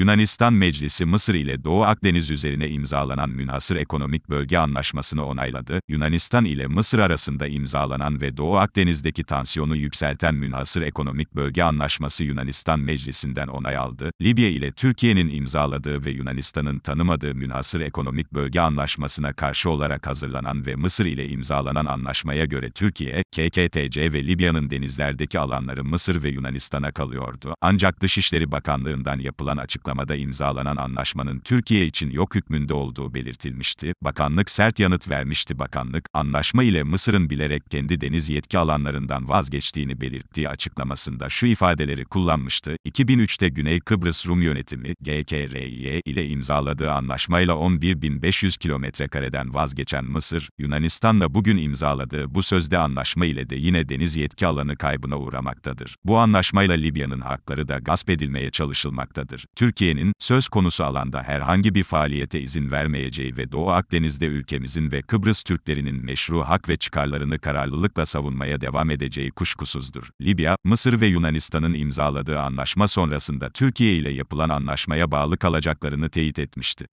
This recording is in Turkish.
Yunanistan Meclisi Mısır ile Doğu Akdeniz üzerine imzalanan Münhasır Ekonomik Bölge Anlaşması'nı onayladı. Yunanistan ile Mısır arasında imzalanan ve Doğu Akdeniz'deki tansiyonu yükselten Münhasır Ekonomik Bölge Anlaşması Yunanistan Meclisi'nden onay aldı. Libya ile Türkiye'nin imzaladığı ve Yunanistan'ın tanımadığı Münhasır Ekonomik Bölge Anlaşması'na karşı olarak hazırlanan ve Mısır ile imzalanan anlaşmaya göre Türkiye, KKTC ve Libya'nın denizlerdeki alanları Mısır ve Yunanistan'a kalıyordu. Ancak Dışişleri Bakanlığı'ndan yapılan açıklamada imzalanan anlaşmanın Türkiye için yok hükmünde olduğu belirtilmişti. Bakanlık sert yanıt vermişti. Bakanlık, anlaşma ile Mısır'ın bilerek kendi deniz yetki alanlarından vazgeçtiğini belirttiği açıklamasında şu ifadeleri kullanmıştı. 2003'te Güney Kıbrıs Rum Yönetimi, GKRY ile imzaladığı anlaşmayla 11.500 kilometrekareden vazgeçen Mısır, Yunanistan'la bugün imzaladığı bu sözde anlaşma ile de yine deniz yetki alanı kaybına uğramaktadır. Bu anlaşmayla Libya'nın hakları da gasp edilmeye çalışılmaktadır. Türkiye'nin, söz konusu alanda herhangi bir faaliyete izin vermeyeceği ve Doğu Akdeniz'de ülkemizin ve Kıbrıs Türklerinin meşru hak ve çıkarlarını kararlılıkla savunmaya devam edeceği kuşkusuzdur. Libya, Mısır ve Yunanistan'ın imzaladığı anlaşma sonrasında Türkiye ile yapılan anlaşmaya bağlı kalacaklarını teyit etmişti.